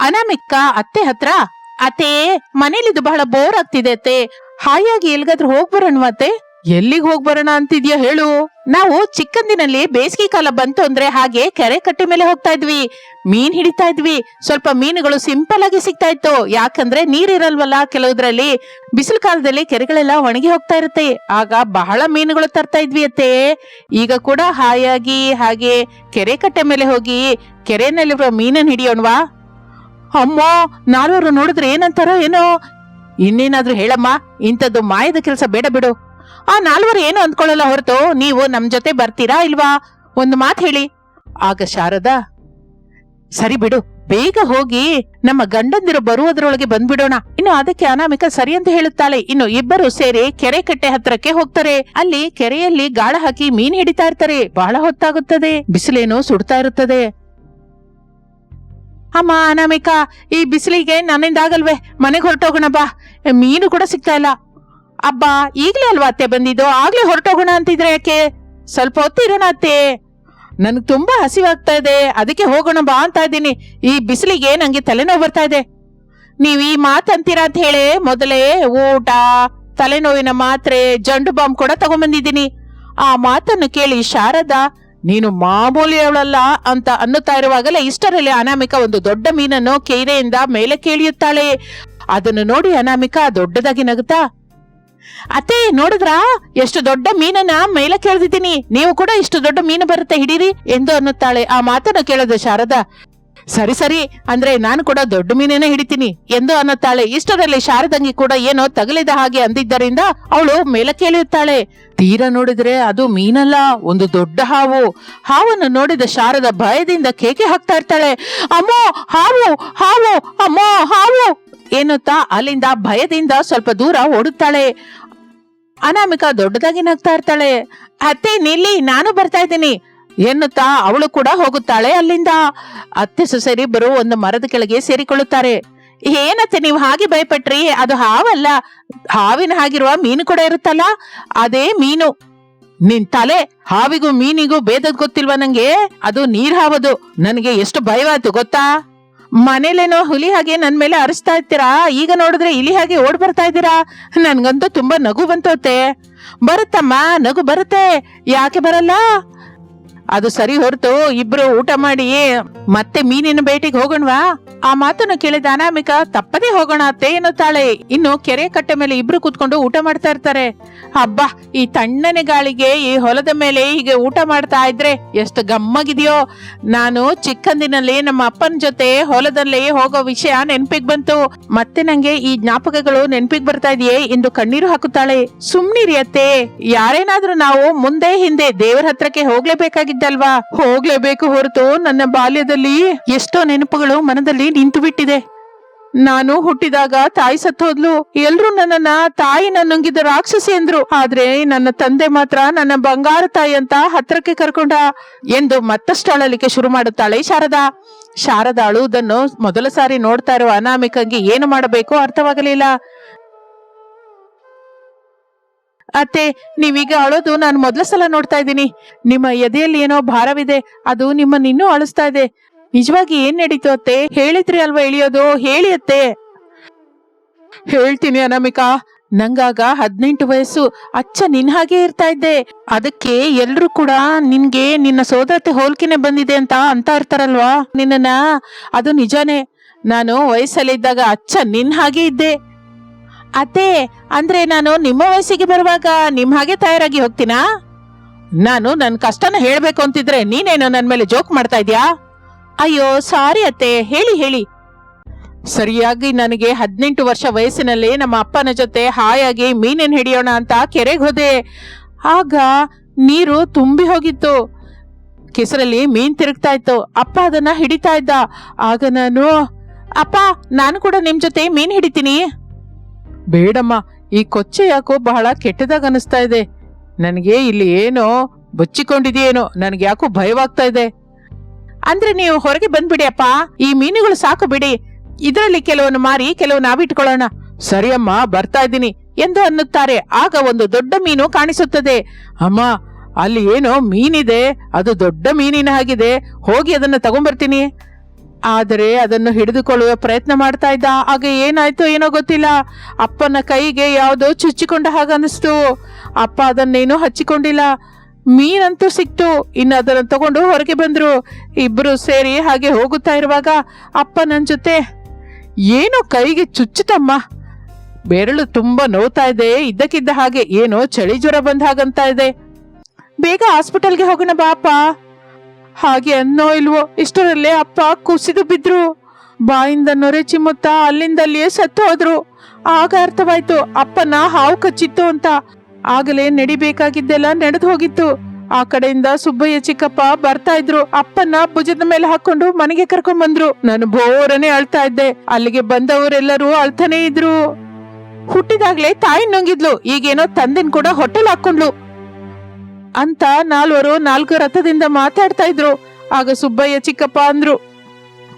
ಅನಾಮಿಕ ಅತ್ತೆ ಹತ್ರ, ಅತ್ತೆ ಇದು ಬಹಳ ಬೋರ್ ಆಗ್ತಿದೆ ಅತ್ತೆ. ಹಾಯಾಗಿ ಎಲ್ಗಾದ್ರೂ ಹೋಗ್ ಬರೋಣ ಅತ್ತೆ? ಎಲ್ಲಿಗ್ ಹೋಗ್ಬರೋಣ ಅಂತಿದ್ಯಾ ಹೇಳು. ನಾವು ಚಿಕ್ಕಂದಿನಲ್ಲಿ ಬೇಸಿಗೆ ಕಾಲ ಬಂತು ಅಂದ್ರೆ ಹಾಗೆ ಕೆರೆ ಕಟ್ಟೆ ಮೇಲೆ ಹೋಗ್ತಾ ಇದ್ವಿ. ಮೀನ್ ಹಿಡಿತಾ ಇದ್ವಿ. ಸ್ವಲ್ಪ ಮೀನುಗಳು ಸಿಂಪಲ್ ಆಗಿ ಸಿಗ್ತಾ ಇತ್ತು. ಯಾಕಂದ್ರೆ ನೀರಿರಲ್ವಲ್ಲ ಕೆಲವುದ್ರಲ್ಲಿ. ಬಿಸಿಲು ಕಾಲದಲ್ಲಿ ಕೆರೆಗಳೆಲ್ಲ ಒಣಗಿ ಹೋಗ್ತಾ ಇರುತ್ತೆ. ಆಗ ಬಹಳ ಮೀನುಗಳು ತರ್ತಾ ಇದ್ವಿ ಅತ್ತೆ. ಈಗ ಕೂಡ ಹಾಯಾಗಿ ಹಾಗೆ ಕೆರೆ ಕಟ್ಟೆ ಮೇಲೆ ಹೋಗಿ ಕೆರೆನಲ್ಲಿರುವ ಮೀನನ್ ಹಿಡಿಯೋಣವಾ? ಅಮ್ಮ ನಾಲ್ವರು ನೋಡಿದ್ರೆ ಏನಂತಾರೋ ಏನೋ? ಇನ್ನೇನಾದ್ರೂ ಹೇಳಮ್ಮ, ಇಂಥದ್ದು ಮಾಯದ ಕೆಲಸ ಬೇಡ ಬಿಡು. ಆ ನಾಲ್ವರು ಏನು ಅಂದ್ಕೊಳ್ಳಲ್ಲ ಹೊರತು ನೀವು ನಮ್ ಜೊತೆ ಬರ್ತೀರಾ ಇಲ್ವಾ? ಒಂದು ಮಾತು ಹೇಳಿ. ಆಗ ಶಾರದಾ, ಸರಿ ಬಿಡು, ಬೇಗ ಹೋಗಿ ನಮ್ಮ ಗಂಡಂದಿರು ಬರುವುದರೊಳಗೆ ಬಂದ್ಬಿಡೋಣ. ಇನ್ನು ಅದಕ್ಕೆ ಅನಾಮಿಕ ಸರಿ ಅಂತ ಹೇಳುತ್ತಾಳೆ. ಇನ್ನು ಇಬ್ಬರು ಸೇರಿ ಕೆರೆ ಕಟ್ಟೆ ಹತ್ರಕ್ಕೆ ಹೋಗ್ತಾರೆ. ಅಲ್ಲಿ ಕೆರೆಯಲ್ಲಿ ಗಾಳ ಹಾಕಿ ಮೀನ್ ಹಿಡಿತಾ ಇರ್ತಾರೆ. ಬಹಳ ಹೊತ್ತಾಗುತ್ತದೆ. ಬಿಸಿಲೇನೋ ಸುಡ್ತಾ ಇರುತ್ತದೆ. ಅಮ್ಮ, ಅನಾಮಿಕ, ಈ ಬಿಸಿಲಿಗೆ ನನ್ನಿಂದ ಆಗಲ್ವೇ? ಮನೆಗೆ ಹೊರಟೋಗೋಣ ಬಾ. ಮೀನು ಕೂಡ ಸಿಗ್ತಾ ಇಲ್ಲ. ಅಬ್ಬಾ, ಈಗ್ಲೇ ಅಲ್ವಾ ಅತ್ತೆ ಬಂದಿದ್ದು? ಆಗ್ಲೇ ಹೊರಟೋಗೋಣ ಅಂತಿದ್ರೆ ಯಾಕೆ? ಸ್ವಲ್ಪ ಹೊತ್ತಿರೋಣ ಅತ್ತೆ. ನನಗೆ ತುಂಬಾ ಹಸಿವಾಗ್ತಾ ಇದೆ. ಅದಕ್ಕೆ ಹೋಗೋಣ ಬಾ ಅಂತ ಇದ್ದೀನಿ. ಈ ಬಿಸಿಲಿಗೆ ನಂಗೆ ತಲೆನೋವು ಬರ್ತಾ ಇದೆ. ನೀವು ಈ ಮಾತಂತೀರಾ ಅಂತ ಹೇಳಿ ಮೊದಲೇ ಊಟ, ತಲೆನೋವಿನ ಮಾತ್ರೆ, ಜಂಡು ಬಾಂಬ್ ಕೂಡ ತಗೊಂಡ್ಬಂದಿದ್ದೀನಿ ಆ ಮಾತನ್ನು ಕೇಳಿ ಶಾರದಾ ನೀನು ಮಾಮೂಲಿ ಅವಳಲ್ಲ ಅಂತ ಅನ್ನುತ್ತಾ ಇರುವಾಗಲೇ ಇಷ್ಟರಲ್ಲಿ ಅನಾಮಿಕ ಒಂದು ದೊಡ್ಡ ಮೀನನ್ನು ಕೆರೆಯಿಂದ ಮೇಲೆ ಕೇಳಿಯುತ್ತಾಳೆ. ಅದನ್ನು ನೋಡಿ ಅನಾಮಿಕ ದೊಡ್ಡದಾಗಿ ನಗುತ್ತಾ, ಅತ್ತೆ, ನೋಡಿದ್ರಾ? ಎಷ್ಟು ದೊಡ್ಡ ಮೀನನ್ನ ಮೇಲೆ ಕೇಳ್ದಿದ್ದೀನಿ. ನೀವು ಕೂಡ ಇಷ್ಟು ದೊಡ್ಡ ಮೀನು ಬರುತ್ತೆ, ಹಿಡೀರಿ ಎಂದು ಅನ್ನುತ್ತಾಳೆ. ಆ ಮಾತನ್ನು ಕೇಳದ ಶಾರದಾ ಸರಿ ಸರಿ. ಅಂದ್ರೆ ನಾನು ಕೂಡ ದೊಡ್ಡ ಮೀನೇನೆ ಹಿಡಿತೀನಿ ಎಂದು ಅನ್ನುತ್ತಾಳೆ. ಇಷ್ಟರಲ್ಲಿ ಶಾರದಂಗಿ ಕೂಡ ಏನೋ ತಗಲಿದ ಹಾಗೆ ಅಂದಿದ್ದರಿಂದ ಅವಳು ಮೇಲಕ್ಕೆ ಎಳೆಯುತ್ತಾಳೆ ತೀರ ನೋಡಿದ್ರೆ ಅದು ಮೀನಲ್ಲ, ಒಂದು ದೊಡ್ಡ ಹಾವು. ಹಾವನ್ನು ನೋಡಿದ ಶಾರದ ಭಯದಿಂದ ಕೇಕೆ ಹಾಕ್ತಾ ಇರ್ತಾಳೆ. ಅಮ್ಮೋ, ಹಾವು ಹಾವು, ಅಮ್ಮೋ, ಹಾವು ಎನ್ನುತ್ತಾ ಅಲ್ಲಿಂದ ಭಯದಿಂದ ಸ್ವಲ್ಪ ದೂರ ಓಡುತ್ತಾಳೆ. ಅನಾಮಿಕ ದೊಡ್ಡದಾಗಿ ನಗ್ತಾ ಇರ್ತಾಳೆ. ಅತ್ತೆ, ನಿಲ್ಲಿ, ನಾನು ಬರ್ತಾ ಇದ್ದೀನಿ. ಎನ್ನುತ್ತಾ ಅವಳು ಕೂಡ ಹೋಗುತ್ತಾಳೆ. ಅಲ್ಲಿಂದ ಅತ್ತೆ ಸೊಸೆರಿಬ್ಬರು ಒಂದು ಮರದ ಕೆಳಗೆ ಸೇರಿಕೊಳ್ಳುತ್ತಾರೆ. ಏನತ್ತೆ ನೀವು ಹಾಗೆ ಭಯಪಟ್ರಿ? ಅದು ಹಾವಲ್ಲ. ಹಾವಿನ ಹಾಗಿರುವ ಮೀನು ಕೂಡ ಇರುತ್ತಲ್ಲ? ಅದೇ ಮೀನು. ನಿನ್ ತಲೆ ಹಾವಿಗೂ ಮೀನಿಗೂ ಭೇದದ್ ಗೊತ್ತಿಲ್ವಾ ನಂಗೆ? ಅದು ನೀರ್ ಹಾವದು. ನನಗೆ ಎಷ್ಟು ಭಯವಾಯ್ತು ಗೊತ್ತಾ? ಮನೇಲೇನೋ ಹುಲಿ ಹಾಗೆ ನನ್ ಮೇಲೆ ಅರಿಸ್ತಾ ಇರ್ತೀರಾ? ಈಗ ನೋಡಿದ್ರೆ ಇಲಿ ಹಾಗೆ ಓಡ್ ಬರ್ತಾ ಇದ್ದೀರಾ? ನನ್ಗಂತೂ ತುಂಬಾ ನಗು ಬಂತೋತೆ ಬರುತ್ತಮ್ಮ, ನಗು ಬರುತ್ತೆ. ಯಾಕೆ ಬರಲ್ಲ? ಅದು ಸರಿ ಹೊರತು ಇಬ್ರು ಊಟ ಮಾಡಿ ಮತ್ತೆ ಮೀನಿನ ಬೇಟೆಗೆ ಹೋಗೋಣವಾ? ಆ ಮಾತನ್ನು ಕೇಳಿದ ಅನಾಮಿಕ, ತಪ್ಪದೇ ಹೋಗೋಣ ಅತ್ತೆ ಎನ್ನುತ್ತಾಳೆ. ಇನ್ನು ಕೆರೆ ಕಟ್ಟೆ ಮೇಲೆ ಇಬ್ರು ಕೂತ್ಕೊಂಡು ಊಟ ಮಾಡ್ತಾ ಇರ್ತಾರೆ. ಹಬ್ಬ ಈ ತಣ್ಣನೆ ಗಾಳಿಗೆ, ಈ ಹೊಲದ ಮೇಲೆ ಹೀಗೆ ಊಟ ಮಾಡ್ತಾ ಇದ್ರೆ ಎಷ್ಟು ಗಮ್ಮಗಿದೆಯೋ. ನಾನು ಚಿಕ್ಕಂದಿನಲ್ಲಿ ನಮ್ಮ ಅಪ್ಪನ ಜೊತೆ ಹೊಲದಲ್ಲಿ ಹೋಗೋ ವಿಷಯ ನೆನ್ಪಿಗ್ ಬಂತು. ಮತ್ತೆ ನಂಗೆ ಈ ಜ್ಞಾಪಕಗಳು ನೆನ್ಪಿಗ್ ಬರ್ತಾ ಇದೆಯೇ ಎಂದು ಕಣ್ಣೀರು ಹಾಕುತ್ತಾಳೆ. ಸುಮ್ನಿರಿ ಅತ್ತೆ, ಯಾರೇನಾದ್ರೂ ನಾವು ಮುಂದೆ ಹಿಂದೆ ದೇವರ ಹತ್ರಕ್ಕೆ ಹೋಗ್ಲೇಬೇಕಾಗಿದ್ದಲ್ವಾ ಹೋಗ್ಲೇಬೇಕು ಹೊರತು ನನ್ನ ಬಾಲ್ಯದಲ್ಲಿ ಎಷ್ಟೋ ನೆನಪುಗಳು ಮನದಲ್ಲಿ ನಿಂತು ಬಿಟ್ಟಿದೆ ನಾನು ಹುಟ್ಟಿದಾಗ ತಾಯಿ ಸತ್ತೋದ್ಲು ಎಲ್ರು ನನ್ನನ್ನ ತಾಯಿ ನನ್ನಂಗಿದ ರಾಕ್ಷಸಿ ಅಂದ್ರು. ಆದ್ರೆ ನನ್ನ ತಂದೆ ಮಾತ್ರ ನನ್ನ ಬಂಗಾರ ತಾಯಿ ಅಂತ ಹತ್ರಕ್ಕೆ ಕರ್ಕೊಂಡ ಎಂದು ಮತ್ತಷ್ಟು ಅಳಲಿಕ್ಕೆ ಶುರು ಮಾಡುತ್ತಾಳೆ ಶಾರದಾ. ಶಾರದಾ ಅಳುವುದನ್ನು ಮೊದಲ ಸಾರಿ ನೋಡ್ತಾ ಇರುವ ಅನಾಮಿಕಂಗೆ ಏನು ಮಾಡಬೇಕು ಅರ್ಥವಾಗಲಿಲ್ಲ. ಅತ್ತೆ, ನೀವೀಗ ಅಳೋದು ನಾನು ಮೊದಲ ಸಲ ನೋಡ್ತಾ ಇದ್ದೀನಿ. ನಿಮ್ಮ ಎದೆಯಲ್ಲಿ ಏನೋ ಭಾರವಿದೆ, ಅದು ನಿಮ್ಮನ್ನ ಇನ್ನೂ ಅಳಿಸ್ತಾ ಇದೆ. ನಿಜವಾಗಿ ಏನ್ ನಡೀತು ಅತ್ತೆ? ಹೇಳಿದ್ರಿ ಅಲ್ವಾ ಇಳಿಯೋದು? ಹೇಳಿ ಅತ್ತೆ. ಹೇಳ್ತೀನಿ ಅನಾಮಿಕಾ. ನಂಗಾಗ ಹದಿನೆಂಟು ವಯಸ್ಸು, ಅಚ್ಚ ನಿನ್ ಹಾಗೆ ಇರ್ತಾ ಇದ್ದೆ. ಅದಕ್ಕೆ ಎಲ್ರು ಕೂಡ ನಿನ್ಗೆ ನಿನ್ನ ಸೋದರತೆ ಹೋಲ್ಕೆನೆ ಬಂದಿದೆ ಅಂತ ಅಂತ ಇರ್ತಾರಲ್ವಾ ನಿನ್ನ ಅದು ನಿಜಾನೇ. ನಾನು ವಯಸ್ಸಲ್ಲಿದ್ದಾಗ ಅಚ್ಚ ನಿನ್ ಹಾಗೆ ಇದ್ದೆ. ಅತ್ತೆ, ಅಂದ್ರೆ ನಾನು ನಿಮ್ಮ ವಯಸ್ಸಿಗೆ ಬರುವಾಗ ನಿಮ್ ಹಾಗೆ ತಯಾರಾಗಿ ಹೋಗ್ತೀನಾ? ನಾನು ನನ್ನ ಕಷ್ಟನ ಹೇಳ್ಬೇಕು ಅಂತಿದ್ರೆ ನೀನೇನು ನನ್ನ ಮೇಲೆ ಜೋಕ್ ಮಾಡ್ತಾ ಇದ್ಯಾ? ಅಯ್ಯೋ, ಸಾರಿ ಅತ್ತೆ, ಹೇಳಿ ಹೇಳಿ. ಸರಿಯಾಗಿ ನನಗೆ ಹದಿನೆಂಟು ವರ್ಷ ವಯಸ್ಸಿನಲ್ಲಿ ನಮ್ಮ ಅಪ್ಪನ ಜೊತೆ ಹಾಯಾಗಿ ಮೀನೇನು ಹಿಡಿಯೋಣ ಅಂತ ಕೆರೆಗೆ ಹೋದೆ. ಆಗ ನೀರು ತುಂಬಿ ಹೋಗಿತ್ತು. ಕೆಸರಲ್ಲಿ ಮೀನ್ ತಿರುಗ್ತಾ ಇತ್ತು. ಅಪ್ಪ ಅದನ್ನ ಹಿಡಿತಾ ಇದ್ದ. ಆಗ ನಾನು, ಅಪ್ಪ, ನಾನು ಕೂಡ ನಿಮ್ ಜೊತೆ ಮೀನ್ ಹಿಡಿತೀನಿ. ಬೇಡಮ್ಮ, ಈ ಕೊಚ್ಚೆ ಯಾಕೋ ಬಹಳ ಕೆಟ್ಟದಾಗ ಅನಿಸ್ತಾ ಇದೆ. ನನಗೆ ಇಲ್ಲಿ ಏನೋ ಬಚ್ಚಿಕೊಂಡಿದೆಯೇನೋ, ನನಗೆ ಯಾಕೋ ಭಯವಾಗ್ತಾ ಇದೆ. ಅಂದ್ರೆ ನೀವು ಹೊರಗೆ ಬಂದ್ಬಿಡಿ ಅಪ್ಪ, ಈ ಮೀನುಗಳು ಸಾಕು ಬಿಡಿ. ಇದರಲ್ಲಿ ಕೆಲವನ್ನು ಮಾರಿ ಕೆಲವು ನಾವಿಟ್ಕೊಳ್ಳೋಣ. ಸರಿ ಅಮ್ಮ ಬರ್ತಾ ಇದ್ದೀನಿ ಎಂದು ಅನ್ನುತ್ತಾರೆ. ಆಗ ಒಂದು ದೊಡ್ಡ ಮೀನು ಕಾಣಿಸುತ್ತದೆ. ಅಮ್ಮ, ಅಲ್ಲಿ ಏನೋ ಮೀನಿದೆ, ಅದು ದೊಡ್ಡ ಮೀನಿನ ಹಾಗಿದೆ. ಹೋಗಿ ಅದನ್ನ ತಗೊಂಬರ್ತೀನಿ. ಆದರೆ ಅದನ್ನು ಹಿಡಿದುಕೊಳ್ಳುವ ಪ್ರಯತ್ನ ಮಾಡ್ತಾ ಇದ್ದ. ಆಗ ಏನಾಯ್ತು ಏನೋ ಗೊತ್ತಿಲ್ಲ. ಅಪ್ಪನ ಕೈಗೆ ಯಾವುದೋ ಚುಚ್ಚಿಕೊಂಡ ಹಾಗನ್ನಿಸ್ತು ಅಪ್ಪ ಅದನ್ನೇನೂ ಹಚ್ಚಿಕೊಂಡಿಲ್ಲ. ಮೀನಂತೂ ಸಿಕ್ತು. ಇನ್ನು ಅದನ್ನು ತಗೊಂಡು ಹೊರಗೆ ಬಂದರು. ಇಬ್ಬರು ಸೇರಿ ಹಾಗೆ ಹೋಗುತ್ತಾ ಇರುವಾಗ ಅಪ್ಪ ನನ್ನ ಜೊತೆ, ಏನೋ ಕೈಗೆ ಚುಚ್ಚುತ್ತಮ್ಮ. ಬೆರಳು ತುಂಬಾ ನೋವ್ತಾ ಇದೆ. ಇದ್ದಕ್ಕಿದ್ದ ಹಾಗೆ ಏನೋ ಚಳಿ ಜ್ವರ ಬಂದ ಹಾಗಂತ ಇದೆ. ಬೇಗ ಹಾಸ್ಪಿಟಲ್ಗೆ ಹೋಗೋಣ ಬಾಪ. ಹಾಗೆ ಅನ್ನೋ ಇಲ್ವೋ? ಇಷ್ಟರಲ್ಲೇ ಅಪ್ಪ ಕುಸಿದು ಬಿದ್ರು. ಬಾಯಿಂದ ನೊರೆ ಚಿಮ್ಮುತ್ತಾ ಅಲ್ಲಿಂದಲ್ಲಿಯೇ ಸತ್ತು ಹೋದ್ರು. ಆಗ ಅರ್ಥವಾಯ್ತು, ಅಪ್ಪನ ಹಾವು ಕಚ್ಚಿತ್ತು ಅಂತ. ಆಗಲೇ ನಡಿಬೇಕಾಗಿದ್ದೆಲ್ಲ ನಡೆದು ಹೋಗಿತ್ತು. ಆ ಕಡೆಯಿಂದ ಸುಬ್ಬಯ್ಯ ಚಿಕ್ಕಪ್ಪ ಬರ್ತಾ ಇದ್ರು. ಅಪ್ಪನ ಭುಜದ ಮೇಲೆ ಹಾಕೊಂಡು ಮನೆಗೆ ಕರ್ಕೊಂಡ್ ಬಂದ್ರು. ನಾನು ಬೋರನೆ ಅಳ್ತಾ ಇದ್ದೆ. ಅಲ್ಲಿಗೆ ಬಂದವರೆಲ್ಲರೂ ಅಳ್ತಾನೆ ಇದ್ರು. ಹುಟ್ಟಿದಾಗ್ಲೇ ತಾಯಿ ನುಂಗಿದ್ಲು. ಈಗೇನೋ ತಂದೆನ್ ಕೂಡ ಹೊಟ್ಟೆಲ್ ಹಾಕೊಂಡ್ಲು. ಅಂತ ನಾಲ್ವರು ನಾಲ್ಕು ರಥದಿಂದ ಮಾತಾಡ್ತಾ ಇದ್ರು. ಆಗ ಸುಬ್ಬಯ್ಯ ಚಿಕ್ಕಪ್ಪ ಅಂದ್ರು,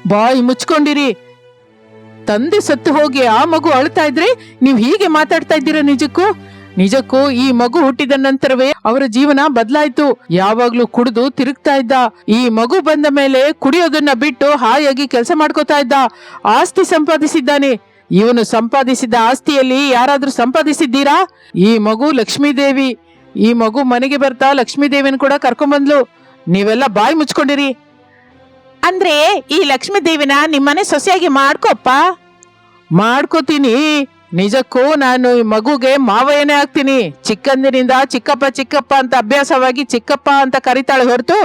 ಬಾಯಿ ಮುಚ್ಕೊಂಡಿರಿ. ತಂದೆ ಸತ್ತು ಹೋಗಿ ಆ ಮಗು ಅಳ್ತಾ ಇದ್ರೆ ನೀವ್ ಹೀಗೆ ಮಾತಾಡ್ತಾ ಇದ್ದೀರಾ ನಿಜಕ್ಕೂ? ನಿಜಕ್ಕೂ ಈ ಮಗು ಹುಟ್ಟಿದ ನಂತರವೇ ಅವರ ಜೀವನ ಬದಲಾಯ್ತು. ಯಾವಾಗ್ಲೂ ಕುಡಿದು ತಿರುಗ್ತಾ ಇದ್ದ. ಈ ಮಗು ಬಂದ ಮೇಲೆ ಕುಡಿಯೋದನ್ನ ಬಿಟ್ಟು ಹಾಯಾಗಿ ಕೆಲಸ ಮಾಡ್ಕೋತಾ ಇದ್ದ. ಆಸ್ತಿ ಸಂಪಾದಿಸಿದ್ದಾನೆ. ಇವನು ಸಂಪಾದಿಸಿದ ಆಸ್ತಿಯಲ್ಲಿ ಯಾರಾದ್ರೂ ಸಂಪಾದಿಸಿದ್ದೀರಾ? ಈ ಮಗು ಲಕ್ಷ್ಮೀದೇವಿ. ಈ ಮಗು ಮನೆಗೆ ಬರ್ತಾ ಲಕ್ಷ್ಮೀದೇವಿನ ಕೂಡ ಕರ್ಕೊಂಡ್ಬಂದ್ಲು ನೀವೆಲ್ಲ ಬಾಯಿ ಮುಚ್ಕೊಂಡಿರಿ. ಅಂದ್ರೆ ಈ ಲಕ್ಷ್ಮೀ ದೇವಿನ ನಿಮ್ಮನೆ ಸೊಸೆಯಾಗಿ ಮಾಡ್ಕೊಪ್ಪ? ಮಾಡ್ಕೋತೀನಿ. ನಿಜಕ್ಕೂ ನಾನು ಈ ಮಗುಗೆ ಮಾವಯ್ಯನೇ ಆಗ್ತೀನಿ. ಚಿಕ್ಕಂದಿನಿಂದ ಚಿಕ್ಕಪ್ಪ ಚಿಕ್ಕಪ್ಪ ಅಂತ ಅಭ್ಯಾಸವಾಗಿ ಚಿಕ್ಕಪ್ಪ ಅಂತ ಕರಿತಾಳೆ ಹೊರತು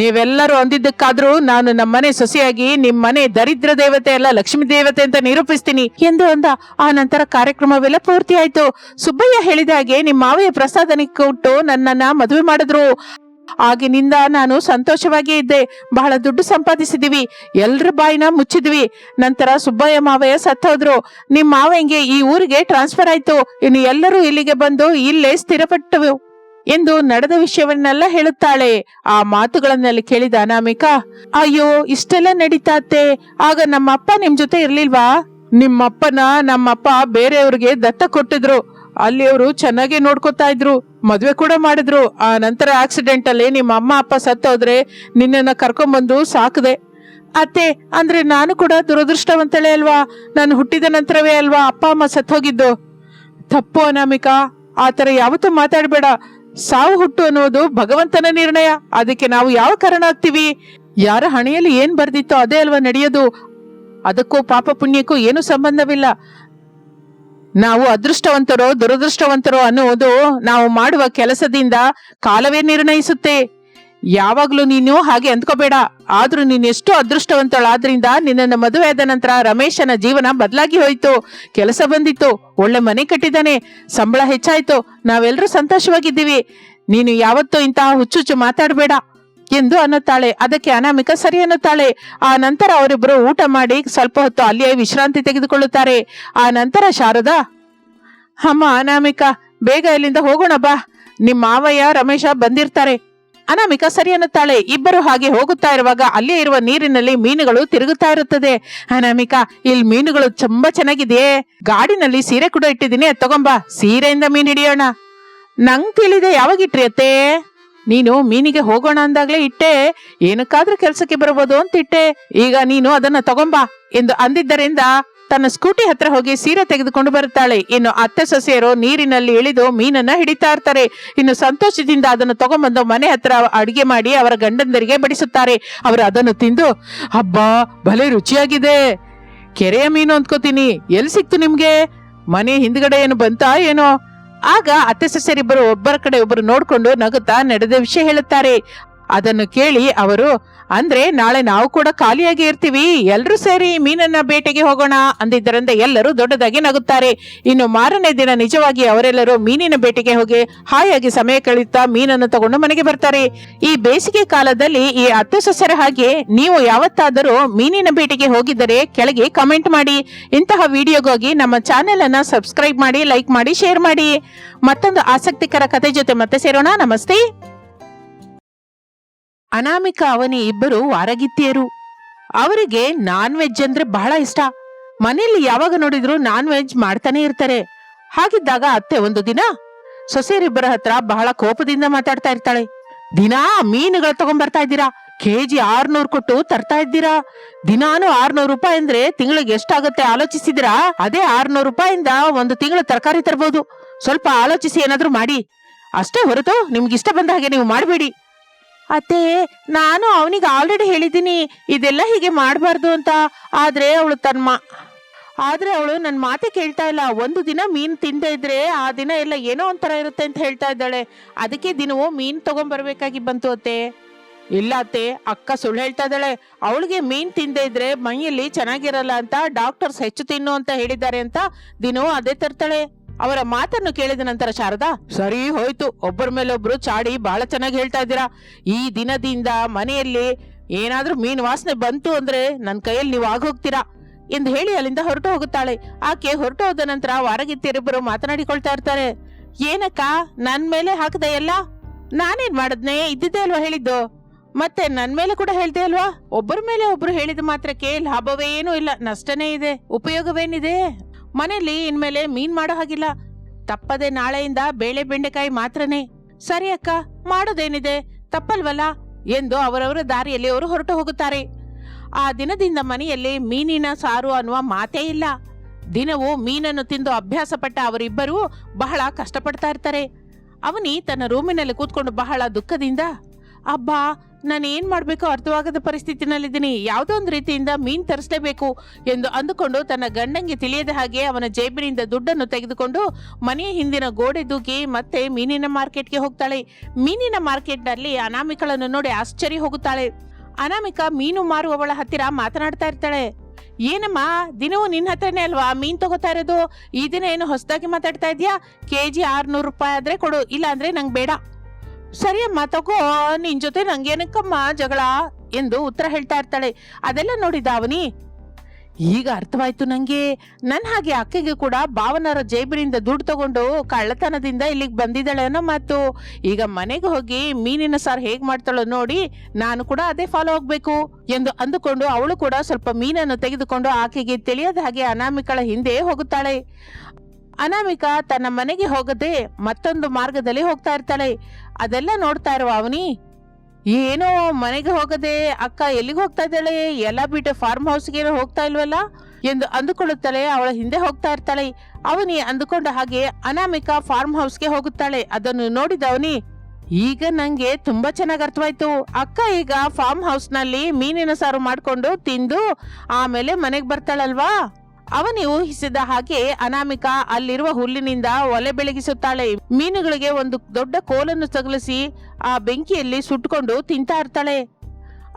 ನೀವೆಲ್ಲರೂ ಅಂದಿದ್ದಕ್ಕಾದ್ರೂ ನಾನು ನಮ್ಮ ಮನೆ ಸೊಸೆಯಾಗಿ, ನಿಮ್ಮನೆ ದರಿದ್ರ ದೇವತೆ ಅಲ್ಲ, ಲಕ್ಷ್ಮೀ ದೇವತೆ ಅಂತ ನಿರೂಪಿಸ್ತೀನಿ ಎಂದು ಅಂದ. ಆ ನಂತರ ಕಾರ್ಯಕ್ರಮವೆಲ್ಲ ಪೂರ್ತಿ ಆಯ್ತು ಸುಬ್ಬಯ್ಯ ಹೇಳಿದ ಹಾಗೆ ನಿಮ್ಮ ಮಾವಯ್ಯ ಪ್ರಸಾದನಿಗೆ ಕೊಟ್ಟು ನನ್ನನ್ನ ಮದುವೆ ಮಾಡಿದ್ರು. ಆಗಿನಿಂದ ನಾನು ಸಂತೋಷವಾಗಿ ಇದ್ದೆ. ಬಹಳ ದುಡ್ಡು ಸಂಪಾದಿಸಿದೀವಿ. ಎಲ್ರ ಬಾಯಿನ ಮುಚ್ಚಿದ್ವಿ. ನಂತರ ಸುಬ್ಬಯ್ಯ ಮಾವಯ್ಯ ಸತ್ತೋದ್ರು. ನಿಮ್ಮ ಮಾವಂಗೆ ಈ ಊರಿಗೆ ಟ್ರಾನ್ಸ್ಫರ್ ಆಯ್ತು. ಇನ್ನು ಎಲ್ಲರೂ ಇಲ್ಲಿಗೆ ಬಂದು ಇಲ್ಲೇ ಸ್ಥಿರಪಟ್ಟವು ಎಂದು ನಡೆದ ವಿಷಯವನ್ನೆಲ್ಲ ಹೇಳುತ್ತಾಳೆ. ಆ ಮಾತುಗಳನ್ನೆಲ್ಲ ಕೇಳಿದ ಅನಾಮಿಕಾ, ಅಯ್ಯೋ, ಇಷ್ಟೆಲ್ಲ ನಡೀತಾತ್ತೆ ಆಗ ನಮ್ಮಪ್ಪ ನಿಮ್ ಜೊತೆ ಇರ್ಲಿಲ್ವಾ? ನಿಮ್ಮಪ್ಪನ ನಮ್ಮಪ್ಪ ಬೇರೆಯವ್ರಿಗೆ ದತ್ತ ಕೊಟ್ಟಿದ್ರು. ಅಲ್ಲಿ ಅವರು ಚೆನ್ನಾಗಿ ನೋಡ್ಕೊತಾ ಇದ್ರು. ಮದ್ವೆ ಕೂಡ ಮಾಡಿದ್ರು. ಆ ನಂತರ ಆಕ್ಸಿಡೆಂಟ್ ಅಲ್ಲಿ ನಿಮ್ಮ ಅಮ್ಮ, ಅಪ್ಪ ಸತ್ತೋದ್ರೆ ನಿನ್ನನ್ನ ಕರ್ಕೊಂಡ್ಬಂದು ಸಾಕದೆ. ಅತ್ತೆ, ಅಂದ್ರೆ ನಾನು ಕೂಡ ದುರದೃಷ್ಟವಂತಳೆ ಅಲ್ವಾ? ನಾನು ಹುಟ್ಟಿದ ನಂತರವೇ ಅಲ್ವಾ ಅಪ್ಪ, ಅಮ್ಮ ಸತ್ತೋಗಿದ್ದು? ತಪ್ಪು ಅನಾಮಿಕಾ. ಆ ಥರ ಯಾವತ್ತೂ ಮಾತಾಡಬೇಡ. ಸಾವು ಹುಟ್ಟು ಅನ್ನೋದು ಭಗವಂತನ ನಿರ್ಣಯ. ಅದಕ್ಕೆ ನಾವು ಯಾವ ಕಾರಣ ಆಗ್ತೀವಿ? ಯಾರ ಹಣೆಯಲ್ಲಿ ಏನ್ ಬರ್ದಿತ್ತೋ ಅದೇ ಅಲ್ವಾ ನಡೆಯೋದು. ಅದಕ್ಕೂ ಪಾಪ ಪುಣ್ಯಕ್ಕೂ ಏನು ಸಂಬಂಧವಿಲ್ಲ. ನಾವು ಅದೃಷ್ಟವಂತರೋ, ದುರದೃಷ್ಟವಂತರೋ ಅನ್ನುವುದು ನಾವು ಮಾಡುವ ಕೆಲಸದಿಂದ ಕಾಲವೇ ನಿರ್ಣಯಿಸುತ್ತೆ. ಯಾವಾಗ್ಲೂ ನೀನು ಹಾಗೆ ಅಂದ್ಕೋಬೇಡ. ಆದ್ರೂ ನೀನ್ ಎಷ್ಟು ಅದೃಷ್ಟವಂತಳಾದ್ರಿಂದ ನಿನ್ನನ್ನು ಮದುವೆ ಆದ ನಂತರ ರಮೇಶನ ಜೀವನ ಬದಲಾಗಿ ಹೋಯಿತು. ಕೆಲಸ ಬಂದಿತ್ತು. ಒಳ್ಳೆ ಮನೆ ಕಟ್ಟಿದ್ದಾನೆ ಸಂಬಳ ಹೆಚ್ಚಾಯ್ತು. ನಾವೆಲ್ಲರೂ ಸಂತೋಷವಾಗಿದ್ದೀವಿ. ನೀನು ಯಾವತ್ತೂ ಇಂತಹ ಹುಚ್ಚುಚ್ಚು ಮಾತಾಡಬೇಡ. ಎಂದು ಅನ್ನುತ್ತಾಳೆ. ಅದಕ್ಕೆ ಅನಾಮಿಕ ಸರಿ ಅನ್ನುತ್ತಾಳೆ. ಆ ನಂತರ ಅವರಿಬ್ಬರು ಊಟ ಮಾಡಿ ಸ್ವಲ್ಪ ಹೊತ್ತು ಅಲ್ಲಿಯೇ ವಿಶ್ರಾಂತಿ ತೆಗೆದುಕೊಳ್ಳುತ್ತಾರೆ. ಆ ನಂತರ ಶಾರದಾ, ಅಮ್ಮ, ಅನಾಮಿಕ, ಬೇಗ ಇಲ್ಲಿಂದ ಹೋಗೋಣ ಬಾ. ನಿಮ್ಮ ಮಾವಯ್ಯ ರಮೇಶ ಬಂದಿರ್ತಾರೆ. ಅನಾಮಿಕ ಸರಿ ಅನ್ನುತ್ತಾಳೆ. ಇಬ್ಬರು ಹಾಗೆ ಹೋಗುತ್ತಾ ಇರುವಾಗ ಅಲ್ಲೇ ಇರುವ ನೀರಿನಲ್ಲಿ ಮೀನುಗಳು ತಿರುಗುತ್ತಾ ಇರುತ್ತದೆ. ಅನಾಮಿಕ ಇಲ್ಲಿ ಮೀನುಗಳು ತುಂಬಾ ಚೆನ್ನಾಗಿದೆಯೇ. ಗಾಡಿನಲ್ಲಿ ಸೀರೆ ಕೂಡ ಇಟ್ಟಿದ್ದೀನಿ. ತಗೊಂಬಾ. ಸೀರೆಯಿಂದ ಮೀನ್ ಹಿಡಿಯೋಣ. ನಂಗ್ ತಿಳಿದೆ. ಯಾವಾಗ ಇಟ್ರಿ ಅತ್ತೆ? ನೀನು ಮೀನಿಗೆ ಹೋಗೋಣ ಅಂದಾಗ್ಲೇ ಇಟ್ಟೆ. ಏನಕ್ಕಾದ್ರೂ ಕೆಲ್ಸಕ್ಕೆ ಬರಬಹುದು ಅಂತ ಇಟ್ಟೆ. ಈಗ ನೀನು ಅದನ್ನ ತಗೊಂಬಾ ಎಂದು ಅಂದಿದ್ದರಿಂದ ತನ್ನ ಸ್ಕೂಟಿ ಹತ್ರ ಹೋಗಿ ಸೀರೆ ತೆಗೆದುಕೊಂಡು ಬರುತ್ತಾಳೆ. ಇನ್ನು ಅತ್ತೆ ಸೊಸೆಯರು ನೀರಿನಲ್ಲಿ ಇಳಿದು ಮೀನನ್ನ ಹಿಡಿತಾ ಇರ್ತಾರೆ. ಇನ್ನು ಸಂತೋಷದಿಂದ ಅದನ್ನು ತಗೊಂಬಂದು ಮನೆ ಹತ್ರ ಅಡಿಗೆ ಮಾಡಿ ಅವರ ಗಂಡಂದರಿಗೆ ಬಡಿಸುತ್ತಾರೆ. ಅವರು ಅದನ್ನು ತಿಂದು ಹಬ್ಬಾ ಭಲೆ ರುಚಿಯಾಗಿದೆ. ಕೆರೆಯ ಮೀನು ಅಂದ್ಕೋತೀನಿ. ಎಲ್ಲಿ ಸಿಕ್ತು ನಿಮ್ಗೆ? ಮನೆ ಹಿಂದ್ಗಡೆ ಏನು ಬಂತಾ, ಏನೋ? ಆಗ ಅತ್ತೆ ಸೊಸೆಯರಿಬ್ಬರು ಒಬ್ಬರ ಕಡೆ ಒಬ್ಬರು ನೋಡಿಕೊಂಡು ನಗುತ್ತಾ ನಡೆದ ವಿಷಯ ಹೇಳುತ್ತಾರೆ. ಅದನ್ನು ಕೇಳಿ ಅವರು, ಅಂದ್ರೆ ನಾಳೆ ನಾವು ಕೂಡ ಖಾಲಿಯಾಗಿ ಇರ್ತೀವಿ ಎಲ್ಲರೂ ಸೇರಿ ಮೀನನ್ನ ಬೇಟೆಗೆ ಹೋಗೋಣ, ಅಂದಿದ್ದರಿಂದ ಎಲ್ಲರೂ ದೊಡ್ಡದಾಗಿ ನಗುತ್ತಾರೆ. ಇನ್ನು ಮಾರನೇ ದಿನ ನಿಜವಾಗಿ ಅವರೆಲ್ಲರೂ ಮೀನಿನ ಬೇಟೆಗೆ ಹೋಗಿ ಹಾಯಾಗಿ ಸಮಯ ಕಳೆಯುತ್ತಾ ಮೀನನ್ನು ತಗೊಂಡು ಮನೆಗೆ ಬರ್ತಾರೆ. ಈ ಬೇಸಿಗೆ ಕಾಲದಲ್ಲಿ ಈ ಅತ್ತೆ ಸೊಸೆರ ಹಾಗೆ ನೀವು ಯಾವತ್ತಾದರೂ ಮೀನಿನ ಬೇಟೆಗೆ ಹೋಗಿದ್ದರೆ ಕೆಳಗೆ ಕಮೆಂಟ್ ಮಾಡಿ. ಇಂತಹ ವಿಡಿಯೋಗಾಗಿ ನಮ್ಮ ಚಾನೆಲ್ ಅನ್ನ ಸಬ್ಸ್ಕ್ರೈಬ್ ಮಾಡಿ, ಲೈಕ್ ಮಾಡಿ, ಶೇರ್ ಮಾಡಿ. ಮತ್ತೊಂದು ಆಸಕ್ತಿಕರ ಕತೆ ಜೊತೆ ಮತ್ತೆ ಸೇರೋಣ. ನಮಸ್ತೆ. ಅನಾಮಿಕ ಅವನಿ ಇಬ್ಬರು ವಾರಗಿತ್ತಿಯರು. ಅವರಿಗೆ ನಾನ್ ವೆಜ್ ಅಂದ್ರೆ ಬಹಳ ಇಷ್ಟ. ಮನೆಯಲ್ಲಿ ಯಾವಾಗ ನೋಡಿದ್ರು ನಾನ್ ವೆಜ್ ಮಾಡ್ತಾನೆ ಇರ್ತಾರೆ. ಹಾಗಿದ್ದಾಗ ಅತ್ತೆ ಒಂದು ದಿನ ಸೊಸೆಯರಿಬ್ಬರ ಹತ್ರ ಬಹಳ ಕೋಪದಿಂದ ಮಾತಾಡ್ತಾ ಇರ್ತಾಳೆ. ದಿನಾ ಮೀನುಗಳು ತಗೊಂಡ್ಬರ್ತಾ ಇದ್ದೀರಾ? ಕೆಜಿ ಆರ್ನೂರು ಕೊಟ್ಟು ತರ್ತಾ ಇದ್ದೀರಾ? ದಿನಾನು ಆರ್ನೂರು ರೂಪಾಯಿ ಅಂದ್ರೆ ತಿಂಗಳಿಗೆ ಎಷ್ಟಾಗುತ್ತೆ ಆಲೋಚಿಸಿದಿರಾ ಅದೇ ಆರ್ನೂರು ರೂಪಾಯಿಂದ ಒಂದು ತಿಂಗಳು ತರಕಾರಿ ತರಬಹುದು ಸ್ವಲ್ಪ ಆಲೋಚಿಸಿ ಏನಾದ್ರೂ ಮಾಡಿ. ಅಷ್ಟೇ ಹೊರತು ನಿಮ್ಗೆ ಇಷ್ಟ ಬಂದ ಹಾಗೆ ನೀವು ಮಾಡಬೇಡಿ. ಅತ್ತೆ, ನಾನು ಅವನಿಗೆ ಆಲ್ರೆಡಿ ಹೇಳಿದ್ದೀನಿ, ಇದೆಲ್ಲ ಹೀಗೆ ಮಾಡಬಾರ್ದು ಅಂತ. ಆದರೆ ಅವಳು ತನ್ನ ಆದರೆ ಅವಳು ನನ್ನ ಮಾತೆ ಕೇಳ್ತಾ ಇಲ್ಲ. ಒಂದು ದಿನ ಮೀನು ತಿಂದೇ ಇದ್ರೆ ಆ ದಿನ ಎಲ್ಲ ಏನೋ ಒಂಥರ ಇರುತ್ತೆ ಅಂತ ಹೇಳ್ತಾ ಇದ್ದಾಳೆ. ಅದಕ್ಕೆ ದಿನವೂ ಮೀನು ತಗೊಂಡ್ಬರ್ಬೇಕಾಗಿ ಬಂತು ಅತ್ತೆ. ಇಲ್ಲ ಅತ್ತೆ, ಅಕ್ಕ ಸುಳ್ಳು ಹೇಳ್ತಾ ಇದ್ದಾಳೆ. ಅವಳಿಗೆ ಮೀನು ತಿಂದೇ ಇದ್ರೆ ಮೈಯಲ್ಲಿ ಚೆನ್ನಾಗಿರಲ್ಲ ಅಂತ ಡಾಕ್ಟರ್ಸ್ ಹೆಚ್ಚು ತಿನ್ನು ಅಂತ ಹೇಳಿದ್ದಾರೆ ಅಂತ ದಿನವೂ ಅದೇ ತರ್ತಾಳೆ. ಅವರ ಮಾತನ್ನು ಕೇಳಿದ ನಂತರ ಶಾರದಾ, ಸರಿ ಹೋಯ್ತು, ಒಬ್ಬರ ಮೇಲೆ ಒಬ್ರು ಚಾಡಿ ಬಹಳ ಚೆನ್ನಾಗಿ ಹೇಳ್ತಾ ಇದ್ದೀರಾ. ಈ ದಿನದಿಂದ ಮನೆಯಲ್ಲಿ ಏನಾದ್ರೂ ಮೀನ್ ವಾಸನೆ ಬಂತು ಅಂದ್ರೆ ನನ್ನ ಕೈಯಲ್ಲಿ ನೀವು ಆಗೋಗ್ತೀರಾ? ಎಂದು ಹೇಳಿ ಅಲ್ಲಿಂದ ಹೊರಟು ಹೋಗುತ್ತಾಳೆ. ಆಕೆ ಹೊರಟು ಹೋದ ನಂತರ ವಾರಗಿತ್ತಿರಿಬ್ಬರು ಮಾತನಾಡಿಕೊಳ್ತಾ ಇರ್ತಾರೆ. ಏನಕ್ಕ, ನನ್ ಮೇಲೆ ಹಾಕದೆ ಎಲ್ಲ? ನಾನೇನ್ ಮಾಡದ್ನೆ? ಇದ್ದಿದ್ದೆ ಅಲ್ವಾ ಹೇಳಿದ್ದು? ಮತ್ತೆ ನನ್ ಮೇಲೆ ಕೂಡ ಹೇಳ್ದೆ ಅಲ್ವಾ? ಒಬ್ಬರ ಮೇಲೆ ಒಬ್ರು ಹೇಳಿದ ಮಾತ್ರಕ್ಕೆ ಲಾಭವೇನೂ ಇಲ್ಲ, ನಷ್ಟನೇ ಇದೆ, ಉಪಯೋಗವೇನಿದೆ? ಮನೆಯಲ್ಲಿ ಇನ್ಮೇಲೆ ಮೀನ್ ಮಾಡೋ ಹಾಗಿಲ್ಲ. ತಪ್ಪದೆ ನಾಳೆಯಿಂದ ಬೇಳೆ ಬೆಂಡೆಕಾಯಿ ಮಾತ್ರನೇ. ಸರಿ ಅಕ್ಕ, ಮಾಡೋದೇನಿದೆ? ತಪ್ಪಲ್ವಲ್ಲ? ಎಂದು ಅವರವರ ದಾರಿಯಲ್ಲಿ ಅವರು ಹೊರಟು ಹೋಗುತ್ತಾರೆ. ಆ ದಿನದಿಂದ ಮನೆಯಲ್ಲಿ ಮೀನಿನ ಸಾರು ಅನ್ನುವ ಮಾತೇ ಇಲ್ಲ. ದಿನವೂ ಮೀನನ್ನು ತಿಂದು ಅಭ್ಯಾಸ ಪಟ್ಟ ಅವರಿಬ್ಬರೂ ಬಹಳ ಕಷ್ಟಪಡ್ತಾ ಇರ್ತಾರೆ. ಅವನಿ ತನ್ನ ರೂಮಿನಲ್ಲಿ ಕೂತ್ಕೊಂಡು ಬಹಳ ದುಃಖದಿಂದ, ಅಬ್ಬಾ ನಾನು ಏನ್ ಮಾಡಬೇಕು ಅರ್ಥವಾಗದ ಪರಿಸ್ಥಿತಿನಲ್ಲಿದ್ದೀನಿ. ಯಾವುದೋ ಒಂದು ರೀತಿಯಿಂದ ಮೀನ್ ತರಿಸಲೇಬೇಕು ಎಂದು ಅಂದುಕೊಂಡು ತನ್ನ ಗಂಡಂಗೆ ತಿಳಿಯದ ಹಾಗೆ ಅವನ ಜೇಬಿನಿಂದ ದುಡ್ಡನ್ನು ತೆಗೆದುಕೊಂಡು ಮನೆಯ ಹಿಂದಿನ ಗೋಡೆ ದೂಗಿ ಮತ್ತೆ ಮೀನಿನ ಮಾರ್ಕೆಟ್ಗೆ ಹೋಗ್ತಾಳೆ. ಮೀನಿನ ಮಾರ್ಕೆಟ್ನಲ್ಲಿ ಅನಾಮಿಕಳನ್ನು ನೋಡಿ ಆಶ್ಚರ್ಯ ಹೋಗುತ್ತಾಳೆ. ಅನಾಮಿಕ ಮೀನು ಮಾರುವವಳ ಹತ್ತಿರ ಮಾತನಾಡ್ತಾ ಇರ್ತಾಳೆ. ಏನಮ್ಮ, ದಿನವೂ ನಿನ್ನ ಹತ್ರನೇ ಅಲ್ವಾ ಮೀನ್ ತಗೋತಾ ಇರೋದು? ಈ ದಿನ ಏನು ಹೊಸದಾಗಿ ಮಾತಾಡ್ತಾ ಇದೀಯಾ? ಕೆ ಜಿ ಆರ್ನೂರು ರೂಪಾಯಿ ಆದ್ರೆ ಕೊಡು ಇಲ್ಲ ಅಂದ್ರೆ ನಂಗೆ ಬೇಡ. ಸರಿಯಮ್ಮ, ತಗೋ, ನಿನ್ ಜೊತೆ ನಂಗೇನಕ್ಕಮ್ಮ ಜಗಳ ಎಂದು ಉತ್ತರ ಹೇಳ್ತಾ ಇರ್ತಾಳೆ. ಅದೆಲ್ಲ ನೋಡಿದ ಅವನಿ ಈಗ ಅರ್ಥವಾಯ್ತು ನಂಗೆ. ನನ್ ಹಾಗೆ ಅಕ್ಕಿಗೆ ಕೂಡ ಭಾವನರ ಜೇಬಿನಿಂದ ದುಡ್ಡು ತಗೊಂಡು ಕಳ್ಳತನದಿಂದ ಇಲ್ಲಿಗೆ ಬಂದಿದ್ದಾಳೆ ಅನ್ನೋ ಮಾತು. ಈಗ ಮನೆಗೆ ಹೋಗಿ ಮೀನಿನ ಸಾರು ಹೇಗ್ ಮಾಡ್ತಾಳೋ ನೋಡಿ ನಾನು ಕೂಡ ಅದೇ ಫಾಲೋ ಆಗ್ಬೇಕು ಎಂದು ಅಂದುಕೊಂಡು ಅವಳು ಕೂಡ ಸ್ವಲ್ಪ ಮೀನನ್ನು ತೆಗೆದುಕೊಂಡು ಆಕೆಗೆ ತಿಳಿಯದ ಹಾಗೆ ಅನಾಮಿಕಳ ಹಿಂದೆ ಹೋಗುತ್ತಾಳೆ. ಅನಾಮಿಕಾ ತನ್ನ ಮನೆಗೆ ಹೋಗದೆ ಮತ್ತೊಂದು ಮಾರ್ಗದಲ್ಲಿ ಹೋಗ್ತಾ ಇರ್ತಾಳೆ. ಅದೆಲ್ಲ ನೋಡ್ತಾ ಇರುವ ಅವನಿ. ಏನೋ ಮನೆಗೆ ಹೋಗದೆ ಅಕ್ಕ ಎಲ್ಲಿಗೆ ಹೋಗ್ತಾ ಇದ್ದಾಳೆ? ಎಲ್ಲ ಬಿಟ್ಟು ಫಾರ್ಮ್ ಹೌಸ್ಗೆ ಹೋಗ್ತಾ ಇಲ್ವಲ್ಲ? ಎಂದು ಅಂದುಕೊಳ್ಳುತ್ತಾಳೆ ಅವಳ ಹಿಂದೆ ಹೋಗ್ತಾ ಇರ್ತಾಳೆ. ಅವನಿ ಅಂದುಕೊಂಡ ಹಾಗೆ ಅನಾಮಿಕಾ ಫಾರ್ಮ್ ಹೌಸ್ಗೆ ಹೋಗುತ್ತಾಳೆ. ಅದನ್ನು ನೋಡಿದ ಅವನಿ, ಈಗ ನಂಗೆ ತುಂಬಾ ಚೆನ್ನಾಗಿ ಅರ್ಥವಾಯ್ತು. ಅಕ್ಕ ಈಗ ಫಾರ್ಮ್ ಹೌಸ್ನಲ್ಲಿ ಮೀನಿನ ಸಾರು ಮಾಡ್ಕೊಂಡು ತಿಂದು ಆಮೇಲೆ ಮನೆಗೆ ಬರ್ತಾಳಲ್ವಾ? ಅವನಿ ಊಹಿಸಿದ ಹಾಗೆ ಅನಾಮಿಕಾ ಅಲ್ಲಿರುವ ಹುಲ್ಲಿನಿಂದ ಒಲೆ ಬೆಳಗಿಸುತ್ತಾಳೆ. ಮೀನುಗಳಿಗೆ ಒಂದು ದೊಡ್ಡ ಕೋಲನ್ನು ತಗಲಿಸಿ ಆ ಬೆಂಕಿಯಲ್ಲಿ ಸುಟ್ಕೊಂಡು ತಿಂತಾ ಇರ್ತಾಳೆ.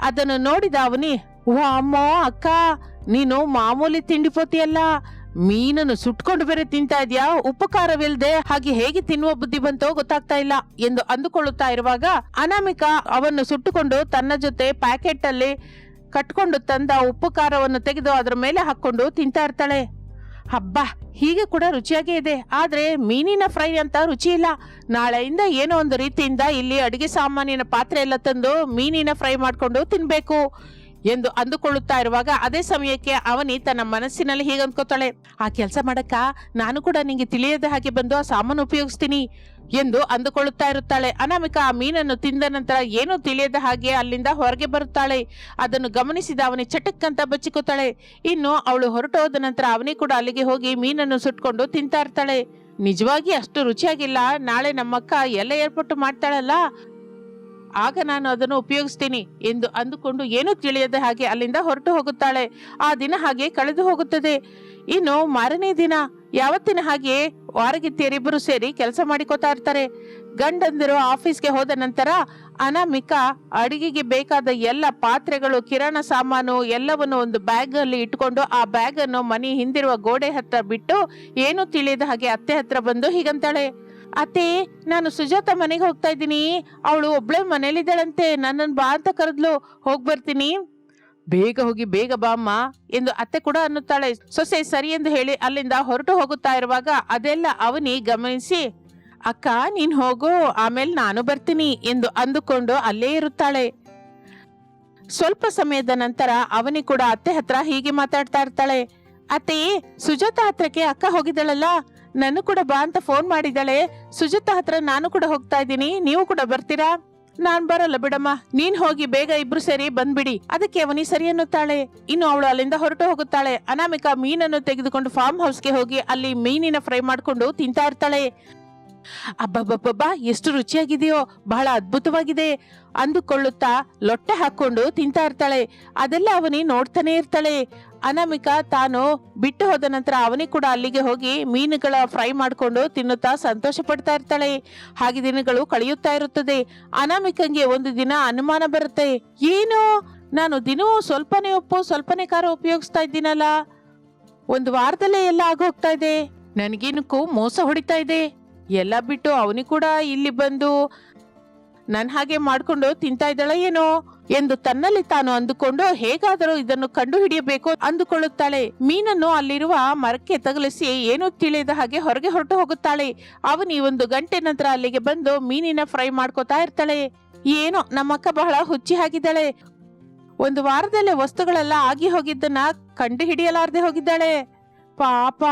ಅದನ್ನು ನೋಡಿದ ಅವನಿ ವಾ ಅಮ್ಮೋ ಅಕ್ಕ, ನೀನು ಮಾಮೂಲಿ ತಿಂಡಿ ಪೋತಿಯಲ್ಲ. ಮೀನನ್ನು ಸುಟ್ಕೊಂಡು ಬೇರೆ ತಿಂತಾ ಇದ್ಯಾ? ಉಪಕಾರವಿಲ್ಲದೆ ಹಾಗೆ ಹೇಗೆ ತಿನ್ನುವ ಬುದ್ಧಿ ಬಂತೋ ಗೊತ್ತಾಗ್ತಾ ಇಲ್ಲ, ಎಂದು ಅಂದುಕೊಳ್ಳುತ್ತಾ ಇರುವಾಗ ಅನಾಮಿಕಾ ಅವನ್ನು ಸುಟ್ಟುಕೊಂಡು ತನ್ನ ಜೊತೆ ಪ್ಯಾಕೆಟ್ ಅಲ್ಲಿ ಕಟ್ಕೊಂಡು ತಂದ ಉಪ್ಪು ಖಾರವನ್ನು ತೆಗೆದು ಅದರ ಮೇಲೆ ಹಾಕ್ಕೊಂಡು ತಿಂತಾ ಇರ್ತಾಳೆ. ಹಬ್ಬ ಹೀಗೆ ಕೂಡ ರುಚಿಯಾಗೇ ಇದೆ. ಆದರೆ ಮೀನಿನ ಫ್ರೈ ಅಂತ ರುಚಿ ಇಲ್ಲ. ನಾಳೆಯಿಂದ ಏನೋ ಒಂದು ರೀತಿಯಿಂದ ಇಲ್ಲಿ ಅಡುಗೆ ಸಾಮಾನಿನ ಪಾತ್ರೆ ಎಲ್ಲ ತಂದು ಮೀನಿನ ಫ್ರೈ ಮಾಡಿಕೊಂಡು ತಿನ್ಬೇಕು. ಎಂದು ಅಂದುಕೊಳ್ಳುತ್ತಾ ಇರುವಾಗ ಅದೇ ಸಮಯಕ್ಕೆ ಅವನಿ ತನ್ನ ಮನಸ್ಸಿನಲ್ಲಿ ಹೀಗೆ ಅಂದ್ಕೋತಾಳೆ, ಆ ಕೆಲಸ ಮಾಡಕ್ಕ ನಾನು ಕೂಡ ನಿಂಗೆ ತಿಳಿಯದ ಹಾಗೆ ಬಂದು ಆ ಸಾಮಾನು ಉಪಯೋಗಿಸ್ತೀನಿ ಎಂದು ಅಂದುಕೊಳ್ಳುತ್ತಾ ಇರುತ್ತಾಳೆ. ಅನಾಮಿಕಾ ಆ ಮೀನನ್ನು ತಿಂದ ನಂತರ ಏನೂ ತಿಳಿಯದ ಹಾಗೆ ಅಲ್ಲಿಂದ ಹೊರಗೆ ಬರುತ್ತಾಳೆ. ಅದನ್ನು ಗಮನಿಸಿದ ಅವನಿ ಚಟಕ್ಕಂತ ಬಚ್ಚಿಕೊತಾಳೆ. ಇನ್ನು ಅವಳು ಹೊರಟು ಹೋದ ನಂತರ ಅವನಿ ಕೂಡ ಅಲ್ಲಿಗೆ ಹೋಗಿ ಮೀನನ್ನು ಸುಟ್ಕೊಂಡು ತಿಂತಾ ಇರ್ತಾಳೆ. ನಿಜವಾಗಿ ಅಷ್ಟು ರುಚಿಯಾಗಿಲ್ಲ. ನಾಳೆ ನಮ್ಮಕ್ಕ ಎಲ್ಲ ಏರ್ಪಟ್ಟು ಮಾಡ್ತಾಳಲ್ಲ. ಆಗ ನಾನು ಅದನ್ನು ಉಪಯೋಗಿಸ್ತೀನಿ ಎಂದು ಅಂದುಕೊಂಡು ಏನೂ ತಿಳಿಯದ ಹಾಗೆ ಅಲ್ಲಿಂದ ಹೊರಟು ಹೋಗುತ್ತಾಳೆ. ಆ ದಿನ ಹಾಗೆ ಕಳೆದು ಹೋಗುತ್ತದೆ. ಇನ್ನು ಮಾರನೇ ದಿನ ಯಾವತ್ತಿನ ಹಾಗೆ ವಾರಗಿತ್ತಿಯರಿಬ್ಬರು ಸೇರಿ ಕೆಲಸ ಮಾಡಿಕೊತಾ ಇರ್ತಾರೆ. ಗಂಡಂದಿರು ಆಫೀಸ್ಗೆ ಹೋದ ನಂತರ ಅನಾಮಿಕ ಅಡಿಗೆಗೆ ಬೇಕಾದ ಎಲ್ಲ ಪಾತ್ರೆಗಳು, ಕಿರಾಣ ಸಾಮಾನು ಎಲ್ಲವನ್ನು ಒಂದು ಬ್ಯಾಗ್ ಅಲ್ಲಿ ಇಟ್ಕೊಂಡು ಆ ಬ್ಯಾಗ್ ಅನ್ನು ಮನೆ ಹಿಂದಿರುವ ಗೋಡೆ ಹತ್ರ ಬಿಟ್ಟು ಏನು ತಿಳಿಯದ ಹಾಗೆ ಅತ್ತೆ ಹತ್ರ ಬಂದು ಹೀಗಂತಾಳೆ. ಅತ್ತೆ, ನಾನು ಸುಜಾತ ಮನೆಗೆ ಹೋಗ್ತಾ ಇದ್ದೀನಿ. ಅವಳು ಒಬ್ಳೆ ಮನೇಲಿದ್ದಾಳಂತೆ. ನನ್ನನ್ನು ಬಾ ಅಂತ ಕರೆದ್ಲು. ಹೋಗಿ ಬರ್ತೀನಿ. ಬೇಗ ಹೋಗಿ, ಬೇಗ ಬಾ ಅಮ್ಮ ಎಂದು ಅತ್ತೆ ಕೂಡ ಅನ್ನುತ್ತಾಳೆ. ಸೊಸೆ ಸರಿ ಎಂದು ಹೇಳಿ ಅಲ್ಲಿಂದ ಹೊರಟು ಹೋಗುತ್ತಾ ಇರುವಾಗ ಅದೆಲ್ಲ ಅವನಿ ಗಮನಿಸಿ, ಅಕ್ಕ, ನೀನ್ ಹೋಗು. ಆಮೇಲೆ ನಾನು ಬರ್ತೀನಿ ಎಂದು ಅಂದುಕೊಂಡು ಅಲ್ಲೇ ಇರುತ್ತಾಳೆ. ಸ್ವಲ್ಪ ಸಮಯದ ನಂತರ ಅವನಿ ಕೂಡ ಅತ್ತೆ ಹತ್ರ ಹೀಗೆ ಮಾತಾಡ್ತಾ ಇರ್ತಾಳೆ. ಅತ್ತೆ, ಸುಜಾತ ಹತ್ರಕ್ಕೆ ಅಕ್ಕ ಹೋಗಿದ್ದಾಳಲ್ಲ. ನನ್ನ ಕೂಡ ಬಾ ಅಂತ ಫೋನ್ ಮಾಡಿದ್ದಾಳೆ. ಸುಜಿತಾ ಹತ್ರ ನಾನು ಕೂಡ ಹೋಗ್ತಾ ಇದ್ದೀನಿ. ನೀವು ಕೂಡ ಬರ್ತೀರಾ? ನಾನ್ ಬರಲ್ಲ ಬಿಡಮ್ಮ. ನೀನ್ ಹೋಗಿ ಬೇಗ ಇಬ್ರು ಸೇರಿ ಬಂದ್ಬಿಡಿ. ಅದಕ್ಕೆ ಅವನಿ ಸರಿ ಅನ್ನುತ್ತಾಳೆ. ಇನ್ನು ಅವಳು ಅಲ್ಲಿಂದ ಹೊರಟು ಹೋಗುತ್ತಾಳೆ. ಅನಾಮಿಕಾ ಮೀನನ್ನು ತೆಗೆದುಕೊಂಡು ಫಾರ್ಮ್ ಹೌಸ್ಗೆ ಹೋಗಿ ಅಲ್ಲಿ ಮೀನಿನ ಫ್ರೈ ಮಾಡ್ಕೊಂಡು ತಿಂತಾ ಇರ್ತಾಳೆ. ಅಬ್ಬಬ್ಬಬ್ಬಬ್ಬಾ, ಎಷ್ಟು ರುಚಿಯಾಗಿದೆಯೋ, ಬಹಳ ಅದ್ಭುತವಾಗಿದೆ ಅಂದುಕೊಳ್ಳುತ್ತಾ ಲೊಟ್ಟೆ ಹಾಕೊಂಡು ತಿಂತಾ ಇರ್ತಾಳೆ. ಅದೆಲ್ಲ ಅವನಿ ನೋಡ್ತಾನೆ ಇರ್ತಾಳೆ. ಅನಾಮಿಕಾ ತಾನು ಬಿಟ್ಟು ಹೋದ ನಂತರ ಅವನೇ ಕೂಡ ಅಲ್ಲಿಗೆ ಹೋಗಿ ಮೀನುಗಳ ಫ್ರೈ ಮಾಡಿಕೊಂಡು ತಿನ್ನುತ್ತಾ ಸಂತೋಷ ಪಡ್ತಾ ಇರ್ತಾಳೆ. ಹಾಗೆ ದಿನಗಳು ಕಳೆಯುತ್ತಾ ಇರುತ್ತದೆ. ಅನಾಮಿಕಂಗೆ ಒಂದು ದಿನ ಅನುಮಾನ ಬರುತ್ತೆ. ಏನು? ನಾನು ದಿನವೂ ಸ್ವಲ್ಪನೇ ಉಪ್ಪು, ಸ್ವಲ್ಪನೇ ಖಾರ ಉಪಯೋಗಿಸ್ತಾ ಇದ್ದೀನಲ್ಲ. ಒಂದು ವಾರದಲ್ಲೇ ಎಲ್ಲ ಆಗೋಗ್ತಾ ಇದೆ. ನನಗೇನಕ್ಕೂ ಮೋಸ ಹೊಡಿತಾ ಇದೆ. ಎಲ್ಲ ಬಿಟ್ಟು ಅವನಿ ಕೂಡ ಇಲ್ಲಿ ಬಂದು ನನ್ನ ಹಾಗೆ ಮಾಡಿಕೊಂಡು ತಿಂತಾ ಇದ್ದಾಳ ಏನೋ ಎಂದು ತನ್ನಲ್ಲಿ ತಾನು ಅಂದುಕೊಂಡು ಹೇಗಾದರೂ ಇದನ್ನು ಕಂಡು ಹಿಡಿಯಬೇಕು ಅಂದುಕೊಳ್ಳುತ್ತಾಳೆ. ಮೀನನ್ನು ಅಲ್ಲಿರುವ ಮರಕ್ಕೆ ತಗಲಿಸಿ ಏನೂ ತಿಳಿಯದ ಹಾಗೆ ಹೊರಗೆ ಹೊರಟು ಹೋಗುತ್ತಾಳೆ. ಅವನಿ ಒಂದು ಗಂಟೆ ನಂತರ ಅಲ್ಲಿಗೆ ಬಂದು ಮೀನಿನ ಫ್ರೈ ಮಾಡ್ಕೋತಾ ಇರ್ತಾಳೆ. ಏನೋ ನಮ್ಮಕ್ಕ ಬಹಳ ಹುಚ್ಚಿ ಹಾಕಿದ್ದಾಳೆ ಒಂದು ವಾರದಲ್ಲೇ ವಸ್ತುಗಳೆಲ್ಲ ಆಗಿ ಹೋಗಿದ್ದನ್ನ ಕಂಡು ಹಿಡಿಯಲಾರದೆ ಹೋಗಿದ್ದಾಳೆ. ಪಾಪ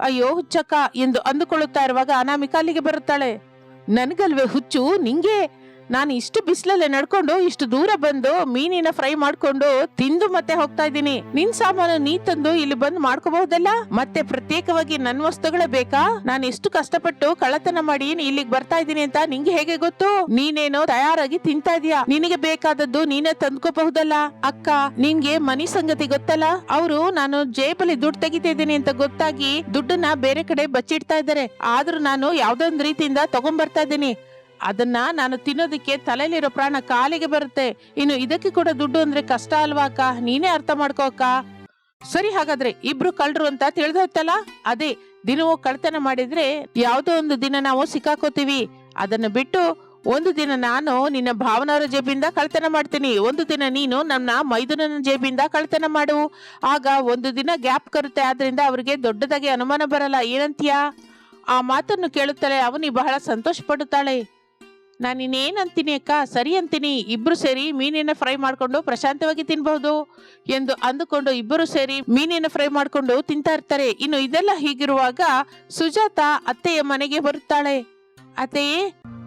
ಅಯ್ಯೋ ಹುಚ್ಚಕ್ಕ ಎಂದು ಅಂದುಕೊಳ್ಳುತ್ತಾ ಇರುವಾಗ ಅನಾಮಿಕಾ ಅಲ್ಲಿಗೆ ಬರುತ್ತಾಳೆ. ನನಗಲ್ವೇ ಹುಚ್ಚು ನಿಂಗೆ? ನಾನು ಇಷ್ಟು ಬಿಸಿಲಲ್ಲೇ ನಡ್ಕೊಂಡು, ಇಷ್ಟು ದೂರ ಬಂದು ಮೀನಿನ ಫ್ರೈ ಮಾಡ್ಕೊಂಡು ತಿಂದು ಮತ್ತೆ ಹೋಗ್ತಾ ಇದ್ದೀನಿ. ನಿನ್ ಸಾಮಾನು ನೀ ತಂದು ಇಲ್ಲಿ ಬಂದು ಮಾಡ್ಕೋಬಹುದಲ್ಲ? ಮತ್ತೆ ಪ್ರತ್ಯೇಕವಾಗಿ ನನ್ ವಸ್ತುಗಳೇ ಬೇಕಾ? ನಾನು ಇಷ್ಟು ಕಷ್ಟಪಟ್ಟು ಕಳ್ಳತನ ಮಾಡಿ ಇಲ್ಲಿಗೆ ಬರ್ತಾ ಇದ್ದೀನಿ ಅಂತ ನಿಂಗೆ ಹೇಗೆ ಗೊತ್ತು? ನೀನೇನೋ ತಯಾರಾಗಿ ತಿಂತಾ ಇದೀಯಾ ನಿನಗೆ ಬೇಕಾದದ್ದು ನೀನೇ ತಂದ್ಕೋಬಹುದಲ್ಲ? ಅಕ್ಕ ನಿನ್ಗೆ ಮನಿ ಸಂಗತಿ ಗೊತ್ತಲ್ಲ? ಅವರು ನಾನು ಜೇಬಲ್ಲಿ ದುಡ್ಡು ತೆಗಿತಾ ಇದ್ದೀನಿ ಅಂತ ಗೊತ್ತಾಗಿ ದುಡ್ಡನ್ನ ಬೇರೆ ಕಡೆ ಬಚ್ಚಿಡ್ತಾ ಇದ್ದಾರೆ. ಆದ್ರೂ ನಾನು ಯಾವ್ದೊಂದ್ ರೀತಿಯಿಂದ ರೀತಿಯಿಂದ ತಗೊಂಡ್ಬರ್ತಾ ಇದ್ದೀನಿ. ಅದನ್ನ ನಾನು ತಿನ್ನೋದಕ್ಕೆ ತಲೆಯಲ್ಲಿರೋ ಪ್ರಾಣ ಕಾಲಿಗೆ ಬರುತ್ತೆ. ಇನ್ನು ಇದಕ್ಕೆ ಕೂಡ ದುಡ್ಡು ಅಂದ್ರೆ ಕಷ್ಟ ಅಲ್ವಾ ಅಕ್ಕ? ನೀನೇ ಅರ್ಥ ಮಾಡ್ಕೋ ಅಕ್ಕ. ಸರಿ ಹಾಗಾದ್ರೆ ಇಬ್ರು ಕಳ್ರು ಅಂತ ತಿಳಿದೋಯ್ತಲ್ಲ? ಅದೇ, ದಿನವೂ ಕಳ್ತನ ಮಾಡಿದ್ರೆ ಯಾವ್ದೋ ಒಂದು ದಿನ ನಾವು ಸಿಕ್ಕಾಕೋತೀವಿ. ಅದನ್ನು ಬಿಟ್ಟು ಒಂದು ದಿನ ನಾನು ನಿನ್ನ ಭಾವನಾರ ಜೇಬಿಂದ ಕಳ್ತನ ಮಾಡ್ತೀನಿ. ಒಂದು ದಿನ ನೀನು ನನ್ನ ಮೈದುನನ ಜೇಬಿಂದ ಕಳ್ತನ ಮಾಡು. ಆಗ ಒಂದು ದಿನ ಗ್ಯಾಪ್ ಕರುತ್ತೆ, ಆದ್ರಿಂದ ಅವ್ರಿಗೆ ದೊಡ್ಡದಾಗಿ ಅನುಮಾನ ಬರಲ್ಲ. ಏನಂತೀಯಾ? ಆ ಮಾತನ್ನು ಕೇಳುತ್ತಲೇ ಅವನಿ ಬಹಳ ಸಂತೋಷ ಪಡುತ್ತಾಳೆ ನಾನು ಇನ್ನೇನು ಅಂತೀನಿ ಅಕ್ಕ? ಸರಿ ಅಂತೀನಿ. ಇಬ್ಬರು ಸೇರಿ ಮೀನಿನ ಫ್ರೈ ಮಾಡಿಕೊಂಡು ಪ್ರಶಾಂತವಾಗಿ ತಿನ್ಬಹುದು ಎಂದು ಅಂದುಕೊಂಡು ಇಬ್ಬರು ಸೇರಿ ಮೀನಿನ ಫ್ರೈ ಮಾಡಿಕೊಂಡು ತಿಂತಾ ಇರ್ತಾರೆ. ಇನ್ನು ಇದೆಲ್ಲ ಹೀಗಿರುವಾಗ ಸುಜಾತ ಅತ್ತೆಯ ಮನೆಗೆ ಬರುತ್ತಾಳೆ. ಅತ್ತೆಯೇ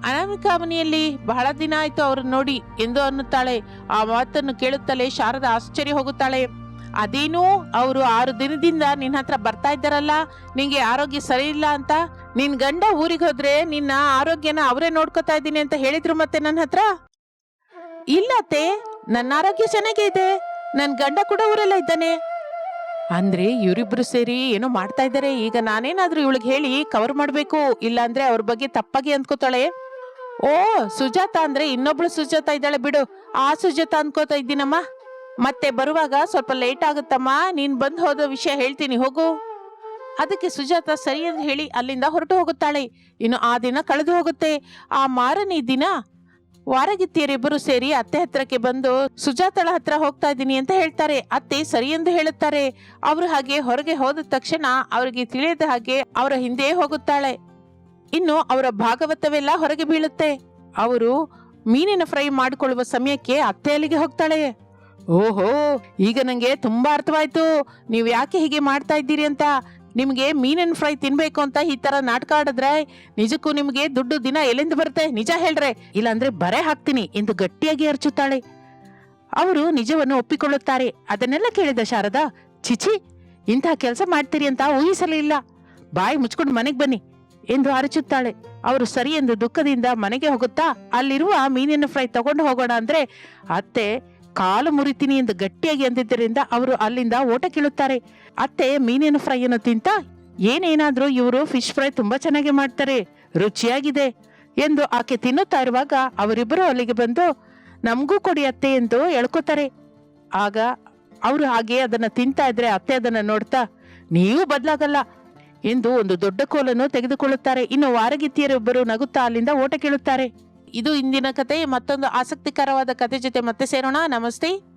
ಅನಾಮಿಕಾ ಮನೆಯಲ್ಲಿ ಬಹಳ ದಿನ ಆಯ್ತು ಅವ್ರನ್ನ ನೋಡಿ ಎಂದು ಅನ್ನುತ್ತಾಳೆ. ಆ ಮಾತನ್ನು ಕೇಳುತ್ತಲೇ ಶಾರದಾ ಆಶ್ಚರ್ಯ ಹೋಗುತ್ತಾಳೆ. ಅದೇನು ಅವರು ಆರು ದಿನದಿಂದ ನಿನ್ನ ಹತ್ರ ಬರ್ತಾ ಇದ್ದಾರಲ್ಲ, ನಿಂಗೆ ಆರೋಗ್ಯ ಸರಿ ಇಲ್ಲ ಅಂತ? ನಿನ್ ಗಂಡ ಊರಿಗೆ ಹೋದ್ರೆ ನಿನ್ನ ಆರೋಗ್ಯನ ಅವರೇ ನೋಡ್ಕೊತಾ ಇದ್ದೀನಿ ಅಂತ ಹೇಳಿದ್ರು ಮತ್ತೆ ನನ್ನ ಹತ್ರ? ಇಲ್ಲ ಅತ್ತೆ, ನನ್ನ ಆರೋಗ್ಯ ಚೆನ್ನಾಗೇ ಇದೆ. ನನ್ನ ಗಂಡ ಕೂಡ ಊರೆಲ್ಲ ಇದ್ದಾನೆ. ಅಂದ್ರೆ ಇವರಿಬ್ರು ಸೇರಿ ಏನೋ ಮಾಡ್ತಾ ಇದ್ದಾರೆ, ಈಗ ನಾನೇನಾದ್ರೂ ಇವಳಿಗೆ ಹೇಳಿ ಕವರ್ ಮಾಡ್ಬೇಕು ಇಲ್ಲ ಅಂದ್ರೆ ಅವ್ರ ಬಗ್ಗೆ ತಪ್ಪಾಗಿ ಅಂದ್ಕೋತಾಳೆ. ಓ, ಸುಜಾತ ಅಂದ್ರೆ ಇನ್ನೊಬ್ಳು ಸುಜಾತ ಇದ್ದಾಳೆ ಬಿಡು. ಆ ಸುಜಾತ ಅನ್ಕೋತಾ ಇದ್ದೀನಮ್ಮ. ಮತ್ತೆ ಬರುವಾಗ ಸ್ವಲ್ಪ ಲೇಟ್ ಆಗುತ್ತಮ್ಮ, ನೀನ್ ಬಂದು ಹೋದ ವಿಷಯ ಹೇಳ್ತೀನಿ, ಹೋಗು. ಅದಕ್ಕೆ ಸುಜಾತ ಸರಿ ಎಂದು ಹೇಳಿ ಅಲ್ಲಿಂದ ಹೊರಟು ಹೋಗುತ್ತಾಳೆ. ಇನ್ನು ಆ ದಿನ ಕಳೆದು ಹೋಗುತ್ತೆ. ಆ ಮಾರನೇ ದಿನ ವಾರಗಿತ್ತಿಯರಿಬ್ಬರು ಸೇರಿ ಅತ್ತೆ ಹತ್ರಕ್ಕೆ ಬಂದು, ಸುಜಾತಳ ಹತ್ರ ಹೋಗ್ತಾ ಇದ್ದೀನಿ ಅಂತ ಹೇಳ್ತಾರೆ. ಅತ್ತೆ ಸರಿ ಎಂದು ಹೇಳುತ್ತಾರೆ. ಅವರು ಹಾಗೆ ಹೊರಗೆ ಹೋದ ತಕ್ಷಣ ಅವರಿಗೆ ತಿಳಿಯದ ಹಾಗೆ ಅವರ ಹಿಂದೆ ಹೋಗುತ್ತಾಳೆ. ಇನ್ನು ಅವರ ಭಾಗವತವೆಲ್ಲ ಹೊರಗೆ ಬೀಳುತ್ತೆ. ಅವರು ಮೀನಿನ ಫ್ರೈ ಮಾಡಿಕೊಳ್ಳುವ ಸಮಯಕ್ಕೆ ಅತ್ತೆ ಅಲ್ಲಿಗೆ ಹೋಗ್ತಾಳೆ. ಓಹೋ, ಈಗ ನಂಗೆ ತುಂಬಾ ಅರ್ಥವಾಯ್ತು. ನೀವು ಯಾಕೆ ಹೀಗೆ ಮಾಡ್ತಾ ಇದ್ದೀರಿ ಅಂತ? ನಿಮಗೆ ಮೀನಿನ ಫ್ರೈ ತಿನ್ಬೇಕು ಅಂತ ಈ ತರ ನಾಟಕ ಆಡಿದ್ರೆ ನಿಜಕ್ಕೂ ನಿಮಗೆ ದುಡ್ಡು ದಿನ ಎಲ್ಲಿಂದ ಬರುತ್ತೆ? ನಿಜ ಹೇಳ್ರೆ. ಇಲ್ಲಾಂದ್ರೆ ಬರೆ ಹಾಕ್ತೀನಿ ಎಂದು ಗಟ್ಟಿಯಾಗಿ ಅರ್ಚುತ್ತಾಳೆ. ಅವರು ನಿಜವನ್ನು ಒಪ್ಪಿಕೊಳ್ಳುತ್ತಾರೆ. ಅದನ್ನೆಲ್ಲ ಕೇಳಿದ ಶಾರದಾ ಚಿಚಿ ಇಂತಹ ಕೆಲಸ ಮಾಡ್ತೀರಿ ಅಂತ ಊಹಿಸಲಿಲ್ಲ ಬಾಯಿ ಮುಚ್ಕೊಂಡು ಮನೆಗೆ ಬನ್ನಿ ಎಂದು ಅರಚುತ್ತಾಳೆ. ಅವರು ಸರಿ ಎಂದು ದುಃಖದಿಂದ ಮನೆಗೆ ಹೋಗುತ್ತಾ, ಅಲ್ಲಿರುವ ಮೀನಿನ ಫ್ರೈ ತಗೊಂಡು ಹೋಗೋಣ ಅಂದ್ರೆ ಅತ್ತೆ ಕಾಲು ಮುರಿತೀನಿ ಎಂದು ಗಟ್ಟಿಯಾಗಿ ಅಂದಿದ್ದರಿಂದ ಅವರು ಅಲ್ಲಿಂದ ಓಟ ಕೀಳುತ್ತಾರೆ. ಅತ್ತೆ ಮೀನಿನ ಫ್ರೈ ಅನ್ನು ತಿಂತ, ಏನೇನಾದ್ರೂ ಇವರು ಫಿಶ್ ಫ್ರೈ ತುಂಬಾ ಚೆನ್ನಾಗಿ ಮಾಡ್ತಾರೆ, ರುಚಿಯಾಗಿದೆ ಎಂದು ಆಕೆ ತಿನ್ನುತ್ತಾ ಇರುವಾಗ ಅವರಿಬ್ಬರು ಅಲ್ಲಿಗೆ ಬಂದು, ನಮಗೂ ಕೊಡಿ ಅತ್ತೆ ಎಂದು ಎಳ್ಕೋತಾರೆ ಆಗ ಅವರು ಹಾಗೆ ಅದನ್ನ ತಿಂತಾ ಇದ್ರೆ ಅತ್ತೆ ಅದನ್ನ ನೋಡ್ತಾ, ನೀವು ಬದಲಾಗಲ್ಲ ಎಂದು ಒಂದು ದೊಡ್ಡ ಕೋಲನ್ನು ತೆಗೆದುಕೊಳ್ಳುತ್ತಾರೆ. ಇನ್ನು ವಾರಗಿತ್ತಿಯರೊಬ್ಬರು ನಗುತ್ತಾ ಅಲ್ಲಿಂದ ಓಟ ಕೇಳುತ್ತಾರೆ. ಇದು ಇಂದಿನ ಕತೆ ಮತ್ತೊಂದು ಆಸಕ್ತಿಕರವಾದ ಕತೆ ಜೊತೆ ಮತ್ತೆ ಸೇರೋಣ. ನಮಸ್ತೆ.